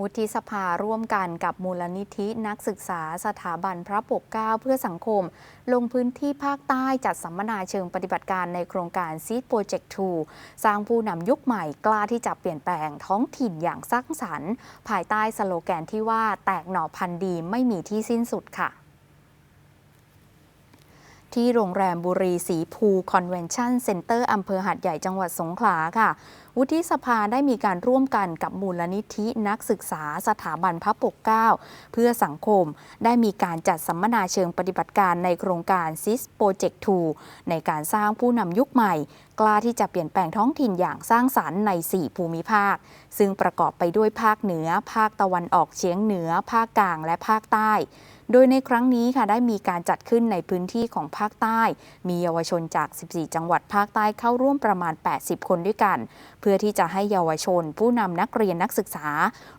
วุฒิสภาร่วมกันกับมูลนิธินักศึกษาสถาบันพระปกเกล้าเพื่อสังคม ลงพื้นที่ภาคใต้จัดสัมมนาเชิงปฏิบัติการในโครงการซีดโปรเจกต์2สร้างผู้นำยุคใหม่กล้าที่จะเปลี่ยนแปลงท้องถิ่นอย่างสร้างสรรค์ ภายใต้สโลแกนที่ว่าแตกหน่อพันธุ์ดีไม่มีที่สิ้นสุดค่ะ ที่โรงแรมบุรีสีภูคอนเวนชั่นเซ็นเตอร์อำเภอหัดใหญ่จังหวัดสงขลาค่ะ วุฒิสภาได้มีการร่วมกันกับมูลนิธินักศึกษาสถาบันพระปกเกล้าเพื่อสังคมได้มีการจัดสัมมนาเชิงปฏิบัติการในโครงการซิสโปรเจกต์ทูในการสร้างผู้นำยุคใหม่ กล้าที่จะเปลี่ยนแปลงท้องถิ่นอย่างสร้างสรรค์ใน 4 ภูมิภาค ซึ่งประกอบไปด้วยภาคเหนือ ภาคตะวันออกเฉียงเหนือ ภาคกลางและภาคใต้ โดยในครั้งนี้ค่ะได้มีการจัดขึ้นในพื้นที่ของภาคใต้ มีเยาวชนจาก 14 จังหวัดภาคใต้เข้าร่วมประมาณ 80 คนด้วยกัน เพื่อที่จะให้เยาวชน ผู้นำนักเรียนนักศึกษา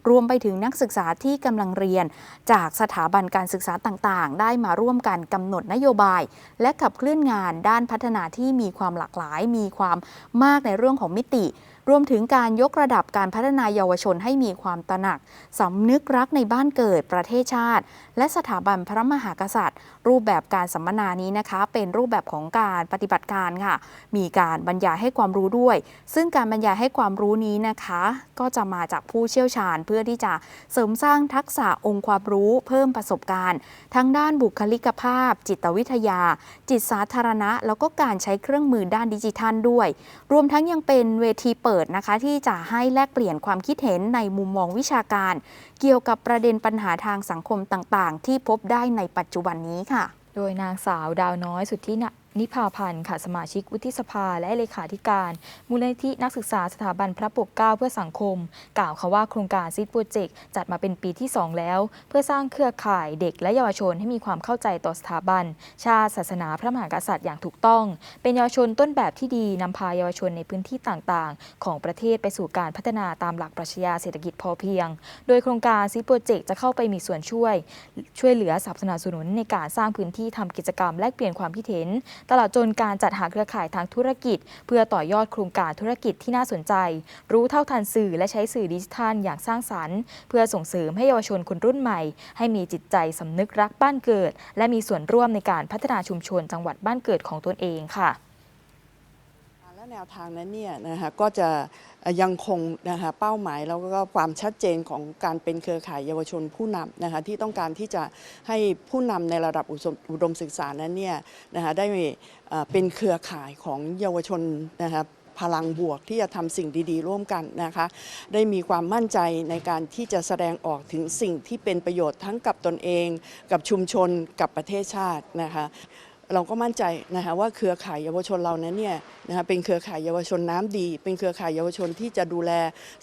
รวมไปถึงนักศึกษาที่กำลังเรียน จากสถาบันการศึกษาต่างๆ ได้มาร่วมกันกำหนดนโยบาย และขับเคลื่อนงานด้านพัฒนาที่มีความหลากหลายมีความมากในเรื่องของมิติ รวมถึงการยกระดับการพัฒนาเยาวชนให้มีความตระหนักสำนึกรักในบ้านเกิดประเทศชาติ และสถาบันพระมหากษัตริย์ รูปแบบการสัมมนานี้นะคะ เป็นรูปแบบของการปฏิบัติการค่ะ มีการบรรยายให้ความรู้ด้วย ซึ่งการบรรยายให้ความรู้นี้นะคะ ก็จะมาจากผู้เชี่ยวชาญเพื่อที่จะเสริมสร้างทักษะองค์ความรู้เพิ่มประสบการณ์ทั้งด้านบุคลิกภาพ จิตวิทยา จิตสาธารณะ แล้วก็การใช้เครื่องมือด้านดิจิทัลด้วย รวมทั้งยังเป็นเวทีเปิดนะคะที่จะให้แลกเปลี่ยนความคิดเห็นในมุมมองวิชาการ เกี่ยวกับประเด็นปัญหาทางสังคมต่างๆ ที่พบได้ในปัจจุบันนี้ค่ะ โดยนางสาวดาวน้อยสุทธิ นิพาพันธ์ค่ะสมาชิกวุฒิสภาและเลขาธิการ มูลนิธินักศึกษาสถาบันพระปกเกล้าเพื่อสังคม กล่าวค่ะว่าโครงการซิดโปรเจกต์จัดมาเป็นปีที่ 2 แล้ว เพื่อสร้างเครือข่ายเด็กและเยาวชนให้มีความเข้าใจต่อสถาบัน ชาติศาสนาพระมหากษัตริย์อย่างถูกต้อง เป็นเยาวชนต้นแบบที่ดีนำพาเยาวชนในพื้นที่ต่างๆ ของประเทศไปสู่การพัฒนาตามหลักปรัชญาเศรษฐกิจพอเพียง โดยโครงการซิดโปรเจกต์จะเข้าไปมีส่วนช่วย ช่วยเหลือสนับสนุนในการสร้างพื้นที่ทำกิจกรรมแลกเปลี่ยนความคิดเห็นตลอดจนการจัดหาเครือข่ายทางธุรกิจ เพื่อต่อยอดโครงการธุรกิจที่น่าสนใจ รู้เท่าทันสื่อและใช้สื่อดิจิทัลอย่างสร้างสรรค์ เพื่อส่งเสริมให้เยาวชนคนรุ่นใหม่ ให้มีจิตใจสำนึกรักบ้านเกิด และมีส่วนร่วมในการพัฒนาชุมชนจังหวัดบ้านเกิดของตนเองค่ะและ แนวทางนั้นเนี่ยนะคะก็จะยังคงนะคะเป้าหมายแล้วก็ความชัดเจนของการเป็นเครือข่ายเยาวชนผู้นำนะคะที่ต้องการที่จะให้ผู้นำในระดับอุดมศึกษานั้นเนี่ยนะคะได้เอ่อเป็นเครือข่ายของเยาวชนนะคะพลังบวกที่จะทำสิ่งดีๆ ร่วมกันนะคะ ได้มีความมั่นใจในการที่จะแสดงออกถึงสิ่งที่เป็นประโยชน์ทั้งกับตนเอง กับชุมชนกับประเทศชาตินะคะ เราก็มั่นใจนะคะว่าเครือข่ายเยาวชนเรานั้นเนี่ยนะคะเป็นเครือข่ายเยาวชนน้ำดี เป็นเครือข่ายเยาวชนที่จะดูแล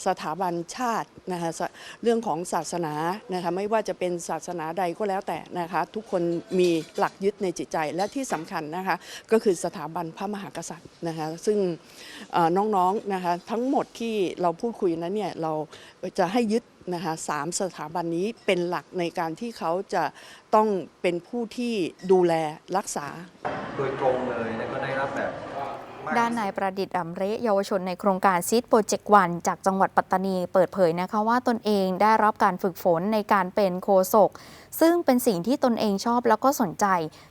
สถาบันชาตินะคะเรื่องของศาสนานะคะไม่ว่าจะเป็นศาสนาใดก็แล้วแต่นะคะทุกคนมีหลักยึดในจิตใจและที่สำคัญนะคะก็คือสถาบันพระมหากษัตริย์นะคะซึ่งน้องๆนะคะทั้งหมดที่เราพูดคุยนั้นเนี่ยเราจะให้ยึด นะคะสามสถาบันนี้เป็นหลักในการที่เขาจะต้องเป็นผู้ที่ดูแลรักษา โดยตรงเลยแล้วก็ได้รับแบบด้านนายประดิษฐ์อำเระเยาวชนในโครงการซีดโปรเจกต์วันจากจังหวัดปัตตานีเปิดเผยนะคะว่าตนเองได้รับการฝึกฝนในการเป็นโคศกซึ่งเป็นสิ่งที่ตนเองชอบแล้วก็สนใจ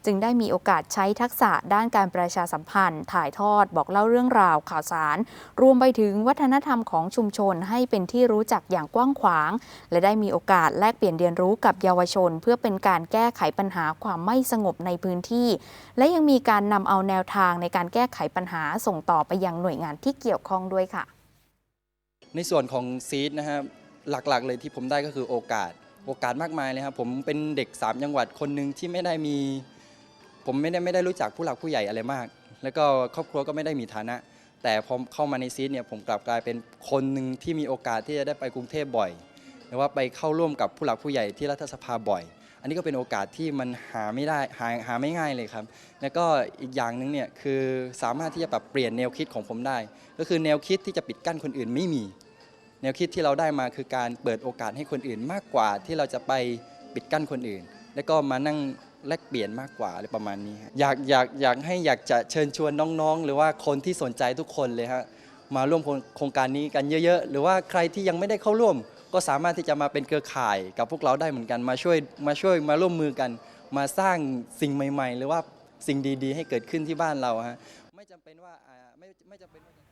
จึงได้มีโอกาสใช้ทักษะด้านการประชาสัมพันธ์ ถ่ายทอดบอกเล่าเรื่องราวข่าวสาร รวมไปถึงวัฒนธรรมของชุมชนให้เป็นที่รู้จักอย่างกว้างขวาง และได้มีโอกาสแลกเปลี่ยนเรียนรู้กับเยาวชน เพื่อเป็นการแก้ไขปัญหาความไม่สงบในพื้นที่ และยังมีการนำเอาแนวทางในการแก้ไขปัญหาส่งต่อไปยังหน่วยงานที่เกี่ยวข้องด้วยค่ะ ในส่วนของซีดนะครับหลักๆ เลยที่ผมได้ก็คือโอกาส โอกาสมากมายเลยครับผมเป็นเด็ก 3 จังหวัดคนหนึ่งที่ไม่ได้มี ผมไม่ได้ไม่ได้รู้จักผู้หลักผู้ใหญ่อะไรมาก แล้วก็ครอบครัวก็ไม่ได้มีฐานะ แต่พอเข้ามาในซีดเนี่ยผมกลับกลายเป็นคนหนึ่งที่มีโอกาสที่จะได้ไปกรุงเทพบ่อย หรือว่าไปเข้าร่วมกับผู้หลักผู้ใหญ่ที่รัฐสภาบ่อย อันนี้ก็เป็นโอกาสที่มันหาไม่ได้หาหาไม่ง่ายเลยครับ แล้วก็อีกอย่างหนึ่งเนี่ยคือสามารถที่จะปรับเปลี่ยนแนวคิดของผมได้ ก็คือแนวคิดที่จะปิดกั้นคนอื่นไม่มี แนวคิดที่เราได้มาคือการเปิดโอกาสให้คนอื่นมากกว่าที่เราจะไปปิดกั้นคนอื่น แล้วก็มานั่งแลกเปลี่ยนมากกว่าอะไรประมาณนี้อยากอยากอยากให้อยากจะเชิญชวนน้องๆ หรือว่าคนที่สนใจทุกคนเลยฮะมาร่วมโครงการนี้กันเยอะๆ หรือว่าใครที่ยังไม่ได้เข้าร่วม ก็สามารถที่จะมาเป็นเครือข่ายกับพวกเราได้เหมือนกันมาช่วยมาช่วยมาร่วมมือกัน มาสร้างสิ่งใหม่ ๆ หรือว่าสิ่งดีๆ ให้เกิดขึ้นที่บ้านเราฮะไม่จำเป็นว่าอ่าไม่ไม่จำเป็นว่า